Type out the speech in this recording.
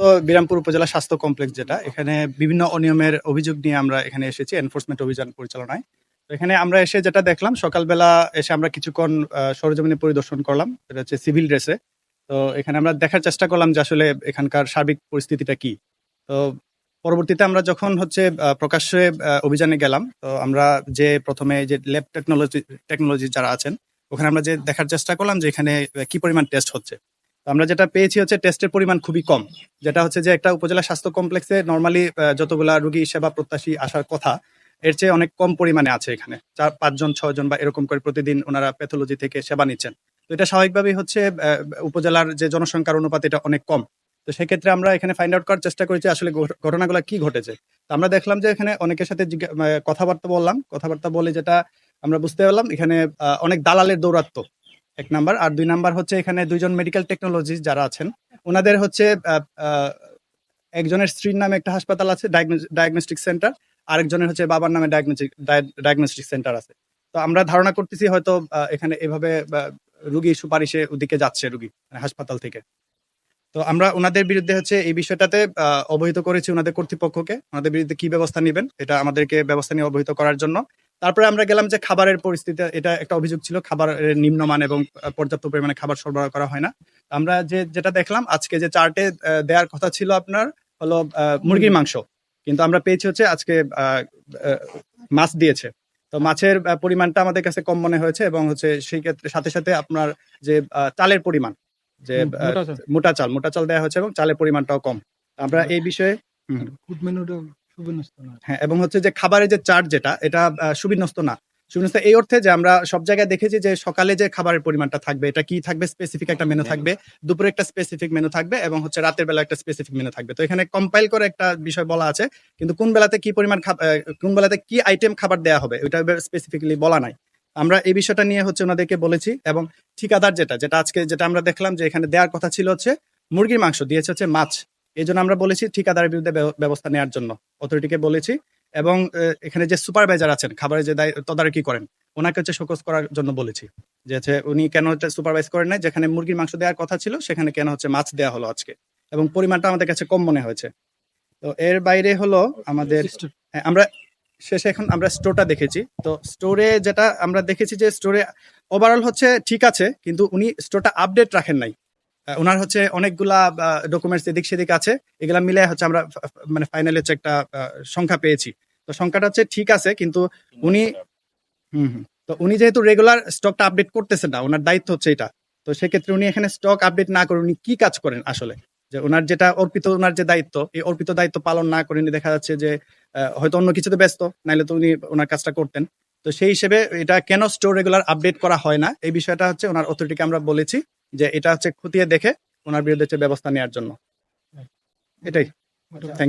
তো বিরামপুর উপজেলা স্বাস্থ্য কমপ্লেক্স যেটা, এখানে বিভিন্ন অনিয়মের অভিযোগ নিয়ে আমরা এখানে এসেছি এনফোর্সমেন্ট অভিযান পরিচালনায়। তো এখানে আমরা এসে যেটা দেখলাম, সকালবেলা এসে আমরা কিছুক্ষণ সরেজমিনে পরিদর্শন করলাম, এটা হচ্ছে সিভিল ড্রেসে। তো এখানে আমরা দেখার চেষ্টা করলাম যে আসলে এখানকার সার্বিক পরিস্থিতিটা কি। তো পরবর্তীতে আমরা যখন হচ্ছে প্রকাশ্যে অভিযানে গেলাম, তো আমরা যে প্রথমে যে ল্যাব টেকনোলজি টেকনোলজি যারা আছেন, ওখানে আমরা যে দেখার চেষ্টা করলাম যে এখানে কি পরিমাণ টেস্ট হচ্ছে। আমরা যেটা পেয়েছি হচ্ছে টেস্টের পরিমাণ খুবই কম। যেটা হচ্ছে যে একটা উপজেলা স্বাস্থ্য কমপ্লেক্সে নর্মালি যতগুলা রোগী সেবা প্রত্যাশী আসার কথা, এর চেয়ে অনেক কম পরিমাণে আছে এখানে। চার, পাঁচজন, ছয়জন বা এরকম করে প্রতিদিন ওনারা প্যাথোলজি থেকে সেবা নিচ্ছেন। তো এটা স্বাভাবিকভাবেই হচ্ছে উপজেলার যে জনসংখ্যার অনুপাত এটা অনেক কম। তো সেক্ষেত্রে আমরা এখানে ফাইন্ড আউট করার চেষ্টা করেছি আসলে ঘটনাগুলো কি ঘটেছে। তো আমরা দেখলাম যে এখানে অনেকের সাথে কথাবার্তা বললাম। কথাবার্তা বলে যেটা আমরা বুঝতে পারলাম, এখানে অনেক দালালের দৌরাত্ম এক নাম্বার। আর দুই নাম্বার হচ্ছে এখানে দুইজন মেডিকেল টেকনোলজিস্ট যারা আছেন, ওনাদের হচ্ছে একজনের স্ত্রীর নামে একটা হাসপাতাল আছে ডায়াগনস্টিক সেন্টার আরেকজনের হচ্ছে বাবার নামে ডায়াগনস্টিক ডায়াগনস্টিক সেন্টার আছে। তো আমরা ধারণা করতেছি হয়তো এখানে এভাবে রুগী সুপারিশে ওদিকে যাচ্ছে রুগী মানে হাসপাতাল থেকে। তো আমরা ওনাদের বিরুদ্ধে হচ্ছে এই বিষয়টাতে অবহিত করেছি ওনাদের কর্তৃপক্ষকে। ওনাদের বিরুদ্ধে কি ব্যবস্থা নেবেন, এটা আমাদেরকে ব্যবস্থা নিয়ে অবহিত করার জন্য। তারপরে আমরা গেলাম যে খাবারের পরিস্থিতি এটা একটা অভিযোগ ছিল খাবারের নিম্নমান এবং পর্যাপ্ত পরিমাণে খাবার সরবরাহ করা হয় না। আমরা যে যেটা দেখলাম আজকে যে চার্টে দেওয়ার কথা ছিল আপনার হলো মুরগির মাংস। কিন্তু আমরা পেয়েছি হচ্ছে আজকে মাছ দিয়েছে। তো মাছের পরিমাণটা আমাদের কাছে কম মনে হয়েছে এবং হচ্ছে সেই ক্ষেত্রে সাথে সাথে আপনার যে চালের পরিমাণ যে মোটা চাল। মোটা চাল মোটা চাল দেওয়া হয়েছে এবং চালের পরিমাণটাও কম। আমরা এই বিষয়ে হ্যাঁ এবং হচ্ছে যে খাবারের যে চার্ট যেটা এটা সুবিন্যস্ত না। সুবিন্যস্ত এই অর্থে যে আমরা সব জায়গায় দেখেছি যে সকালে যে খাবারের পরিমাণটা থাকবে এটা কি থাকবে? স্পেসিফিক একটা মেনু থাকবে দুপুরে একটা স্পেসিফিক মেনু থাকবে এবং হচ্ছে রাতের বেলা একটা স্পেসিফিক মেনু থাকবে। তো এখানে কম্পাইল করে একটা বিষয় বলা আছে কিন্তু কোন বেলাতে কি পরিমাণ কোন বেলাতে কি আইটেম খাবার দেওয়া হবে ওইটা স্পেসিফিকলি বলা নাই। আমরা এই বিষয়টা নিয়ে হচ্ছে ওনাদেরকে বলেছি এবং ঠিকাদার যেটা যেটা আজকে যেটা আমরা দেখলাম যে এখানে দেওয়ার কথা ছিল হচ্ছে মুরগির মাংস দিয়েছে হচ্ছে মাছ। এই জন্য আমরা বলেছি ঠিকাদারের বিরুদ্ধে ব্যবস্থা নেওয়ার জন্য অথরিটিকে বলেছি। এবং এখানে যে সুপারভাইজার আছেন খাবারের যে দায়- তদারকি করেন ওনাকে হচ্ছে শোকজ করার জন্য বলেছি। যে হচ্ছে উনি কেন হচ্ছে সুপারভাইজ করেন নাই? যেখানে মুরগির মাংস দেওয়ার কথা ছিল সেখানে কেন হচ্ছে মাছ দেওয়া হলো আজকে? এবং পরিমাণটা আমাদের কাছে কম মনে হয়েছে। তো এর বাইরে হলো আমাদের হ্যাঁ, আমরা শেষে এখন আমরা স্টোরটা দেখেছি। তো স্টোরে যেটা আমরা দেখেছি যে স্টোরে ওভারঅল হচ্ছে ঠিক আছে কিন্তু উনি স্টোরটা আপডেট রাখেন নাই। ওনার হচ্ছে অনেকগুলা ডকুমেন্টস এদিক সেদিক আছে। এগুলা মিলে হচ্ছে আমরা মানে ফাইনালি হচ্ছে একটা সংখ্যা পেয়েছি। তো সংখ্যাটা হচ্ছে ঠিক আছে, কিন্তু উনি হুম হুম। তো উনি যেহেতু রেগুলার স্টকটা আপডেট করতেছেন না, ওনার দায়িত্ব হচ্ছে এটা। তো সেক্ষেত্রে উনি এখানে স্টক আপডেট না করে উনি কি কাজ করেন আসলে? যে ওনার যেটা অর্পিত, ওনার যে দায়িত্ব, এই অর্পিত দায়িত্ব পালন না করে উনি দেখা যাচ্ছে যে হয়তো অন্য কিছুতে ব্যস্ত, নাইলে তো উনি ওনার কাজটা করতেন। তো সেই হিসেবে এটা কেন স্টোর রেগুলার আপডেট করা হয় না? এই বিষয়টা হচ্ছে ওনার অথরিটিকে আমরা বলেছি। যে এটা হচ্ছে খতিয়ে দেখে ওনার বিরুদ্ধে হচ্ছে ব্যবস্থা নেওয়ার জন্য। এটাই। থ্যাংক